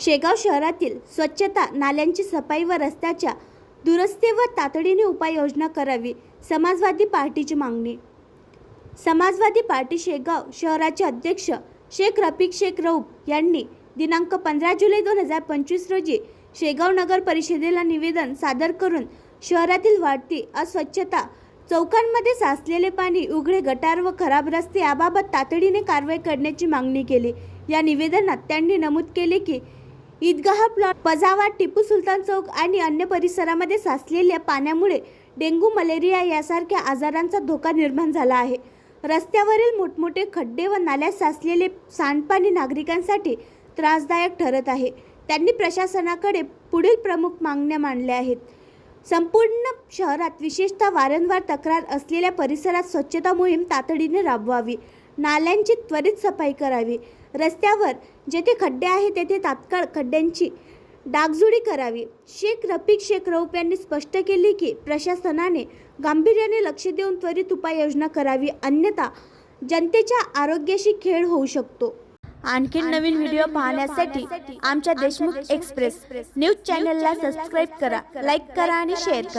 शेगाव शहरातील स्वच्छता नाल्यांची सफाई व रस्त्याच्या दुरस्तीवर तातडीने उपाययोजना करावी समाजवादी पार्टीची मागणी. समाजवादी पार्टी शेगाव शहराचे अध्यक्ष शेख रफिक शेख रऊफ यांनी दिनांक पंधरा जुलै दोन हजार पंचवीस रोजी शेगाव नगर परिषदेला निवेदन सादर करून शहरातील वाढती अस्वच्छता चौकांमध्ये साचलेले पाणी उघडे गटार व खराब रस्ते याबाबत तातडीने कारवाई करण्याची मागणी केली. या निवेदनात त्यांनी नमूद केले की ईदगाह प्लॉट पजावा टिपू सुलतान चौक आणि अन्य परिसरामध्ये साचलेल्या पाण्यामुळे डेंग्यू मलेरिया यासारख्या आजारांचा धोका निर्माण झाला आहे. रस्त्यावरील मोठमोठे खड्डे व नाल्यात साचलेले सांडपाणी नागरिकांसाठी त्रासदायक ठरत आहे. त्यांनी प्रशासनाकडे पुढील प्रमुख मागण्या मांडल्या आहेत. संपूर्ण शहरात विशेषतः वारंवार तक्रार असलेल्या परिसरात स्वच्छता मोहीम तातडीने राबवावी. नाल्यांची त्वरित सफाई करावी. रस्त्यावर जेथे खड्डे आहेत तेथे तात्काळ खड्ड्यांची डागजुडी करावी. शेख रफिक शेख रऊफ यांनी स्पष्ट केले की प्रशासनाने गांभीर्याने लक्ष देऊन त्वरित उपाययोजना करावी. अन्यथा जनतेच्या आरोग्याशी खेळ होऊ शकतो. आणखी नवीन व्हिडिओ पाहण्यासाठी आमच्या देशमुख एक्सप्रेस न्यूज चॅनलला सबस्क्राईब करा लाईक करा आणि शेअर करा.